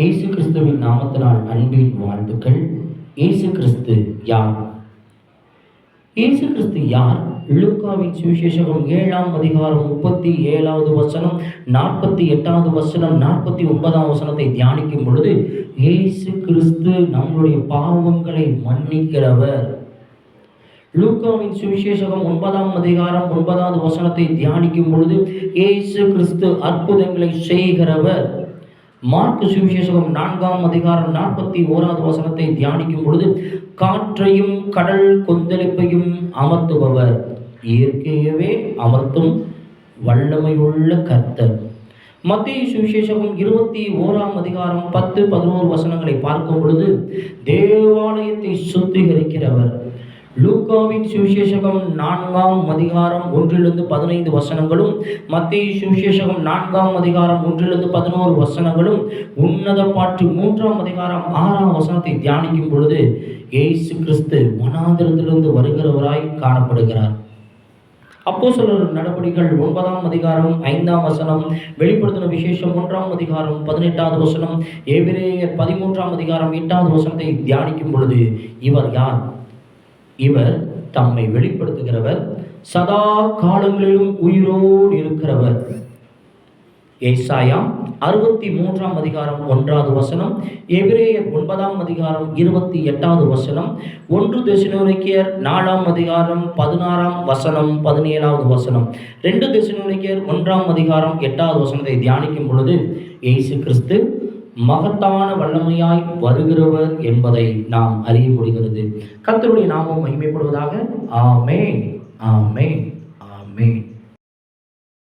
இயேசு கிறிஸ்துவின் நாமத்தினால் அன்பின் வாழ்த்துக்கள். இயேசு கிறிஸ்து யார்? இயேசு கிறிஸ்து யார்? லுக்காவின் சுவிசேஷகம் ஏழாம் அதிகாரம் முப்பத்தி ஏழாவது வசனம் நாற்பத்தி எட்டாவது வசனம் நாற்பத்தி ஒன்பதாம் வசனத்தை தியானிக்கும் பொழுது இயேசு கிறிஸ்து நம்மளுடைய பாவங்களை மன்னிக்கிறவர். லூக்காவின் சுவிசேஷகம் ஒன்பதாம் அதிகாரம் ஒன்பதாவது வசனத்தை தியானிக்கும் பொழுது இயேசு கிறிஸ்து அற்புதங்களை செய்கிறவர். மார்க்கு சுவிசேஷகம் நான்காம் அதிகாரம் நாற்பத்தி ஓராவது வசனத்தை தியானிக்கும் பொழுது காற்றையும் கடல் கொந்தளிப்பையும் அமர்த்துபவர். இயற்கையவே அமர்த்தும் வல்லமையுள்ள கர்த்தர். மத்திய சுவிசேஷகம் இருபத்தி ஓராம் அதிகாரம் பத்து பதினோரு வசனங்களை பார்க்கும் பொழுது தேவாலயத்தை சுத்திகரிக்கிறவர். லூக்காவின் சுவிசேஷகம் நான்காம் அதிகாரம் ஒன்றிலிருந்து பதினைந்து வசனங்களும் மத்திய சுவிசேஷகம் நான்காம் அதிகாரம் ஒன்றிலிருந்து பதினோரு வசனங்களும் உன்னத பாட்டு மூன்றாம் அதிகாரம் ஆறாம் வசனத்தை தியானிக்கும் பொழுது ஏசு கிறிஸ்து வனாந்திரத்திலிருந்து வருகிறவராய் காணப்படுகிறார். அப்போ நடவடிக்கைகள் ஒன்பதாம் அதிகாரம் ஐந்தாம் வசனம் வெளிப்படுத்தின விசேஷம் ஒன்றாம் அதிகாரம் பதினெட்டாவது வசனம் ஏபிரேயர் பதிமூன்றாம் அதிகாரம் எட்டாவது வசனத்தை தியானிக்கும் பொழுது இவர் யார்? இவர் தம்மை வெளிப்படுத்துகிறவர் சதா காலங்களிலும் உயிரோடு இருக்கிறவர். ஏசாயாம் அறுபத்தி மூன்றாம் அதிகாரம் ஒன்றாவது வசனம் எபிரேயர் ஒன்பதாம் அதிகாரம் இருபத்தி எட்டாவது வசனம் ஒன்று திசுநோனிக்கியர் நாலாம் அதிகாரம் பதினாறாம் வசனம் பதினேழாவது வசனம். ரெண்டு திசுநோனிக்கியர் ஒன்றாம் அதிகாரம் எட்டாவது வசனத்தை தியானிக்கும் பொழுது ஏசு கிறிஸ்து மகத்தான வல்லமையாய் வருகிறவர் என்பதை நாம் அறிய முடிகிறது. கத்தருடைய நாமம் மகிமைப்படுவதாக. ஆமேன்.